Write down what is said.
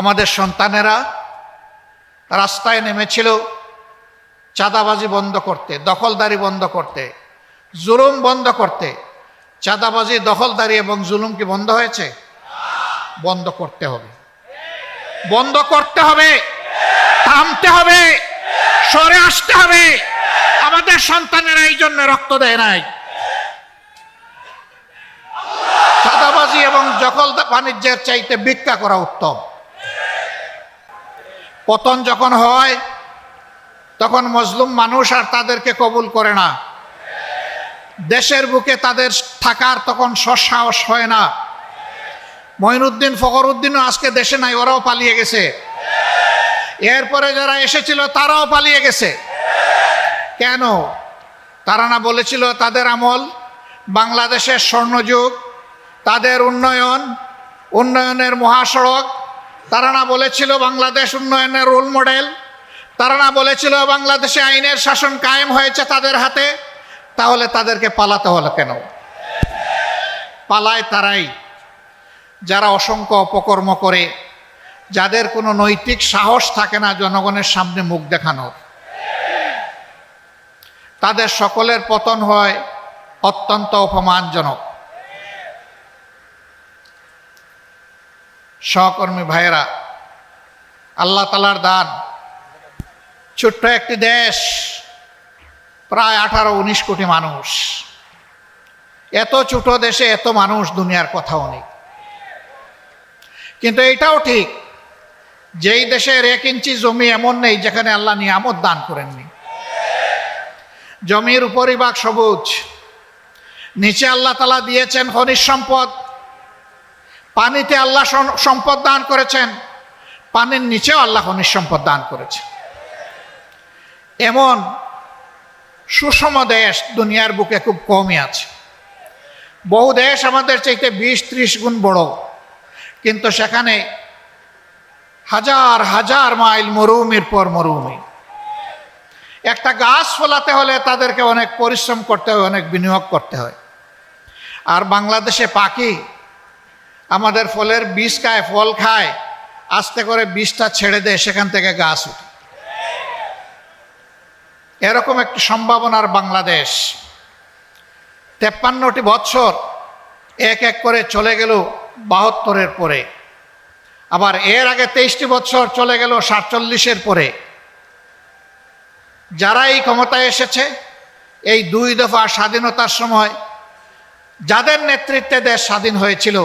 আমাদের সন্তানেরা রাস্তায় নেমেছিল, চাঁদাবাজি বন্ধ করতে, দখলদারি বন্ধ করতে, জুলুম বন্ধ করতে। চাঁদাবাজি, দখলদারি এবং জুলুম কি বন্ধ হয়েছে? বন্ধ করতে হবে। বন্ধ করতে হবে, থামতে হবে, সরে আসতে হবে। আমাদের সন্তানেরা এই জন্য রক্ত দেয় নাই। চাঁদাবাজি এবং দখল বাণিজ্যের চাইতে ভিক্ষা করা উত্তম। পতন যখন হয়, তখন মজলুম মানুষ আর তাদেরকে কবুল করে না। দেশের বুকে তাদের থাকার তখন সসাহস হয় না। মঈনুদ্দিন ফখরুদ্দিনও আজকে দেশে নাই, ওরাও পালিয়ে গেছে। এরপরে যারা এসেছিল, তারাও পালিয়ে গেছে। কেন? তারা না বলেছিল, তাদের আমল বাংলাদেশের স্বর্ণযুগ, তাদের উন্নয়ন, উন্নয়নের মহাসড়ক তারা না বলেছিল বাংলাদেশ উন্নয়নের রোল মডেল তারা না বলেছিল বাংলাদেশে আইনের শাসন কায়েম হয়েছে তাদের হাতে, তাহলে তাদেরকে পালাতে হলো কেন? পালায় তারাই। যারা অসংখ্য অপকর্ম করে, যাদের কোনো নৈতিক সাহস থাকে না জনগণের সামনে মুখ দেখানোর তাদের সকলের পতন হয় অত্যন্ত অপমানজনক। সহকর্মী ভাইয়েরা, আল্লাহ তালার দান। ছোট্ট একটি দেশ, প্রায় আঠারো উনিশ কোটি মানুষ। এত ছোট দেশে এত মানুষ দুনিয়ার কথাও নেই। কিন্তু এটাও ঠিক, যেই দেশের এক ইঞ্চি জমি এমন নেই যেখানে আল্লাহ নিয়ামত দান করেননি। জমির উপরিভাগ সবুজ, নিচে আল্লাহ তালা দিয়েছেন খনিজ সম্পদ। পানিতে আল্লাহ সম্পদ দান করেছেন, পানির নিচেও আল্লাহ খনিজ সম্পদ দান করেছেন এমন সুষম দেশ দুনিয়ার বুকে খুব কমই আছে। বহু দেশ আমাদের চাইতে বিশ, ত্রিশ গুণ বড়। কিন্তু সেখানে হাজার হাজার মাইল মরুভূমির পর মরুভূমি। একটা গাছ ফলাতে হলে তাদেরকে অনেক পরিশ্রম করতে হয়, অনেক বিনিয়োগ করতে হয়। আর বাংলাদেশে পাখি আমাদের ফলের বীজ খায়, ফল খায়, আস্তে করে বীজটা ছেড়ে দেয়, সেখান থেকে গাছ উঠে এরকম একটি সম্ভাবনার বাংলাদেশ। তেপ্পান্নটি বৎসর এক এক করে চলে গেল বাহাত্তরের পরে। আবার এর আগে তেইশটি বছর চলে গেল সাতচল্লিশের পরে। যারা এই ক্ষমতায় এসেছে, এই দুই দফা স্বাধীনতার সময় যাদের নেতৃত্বে দেশ স্বাধীন হয়েছিল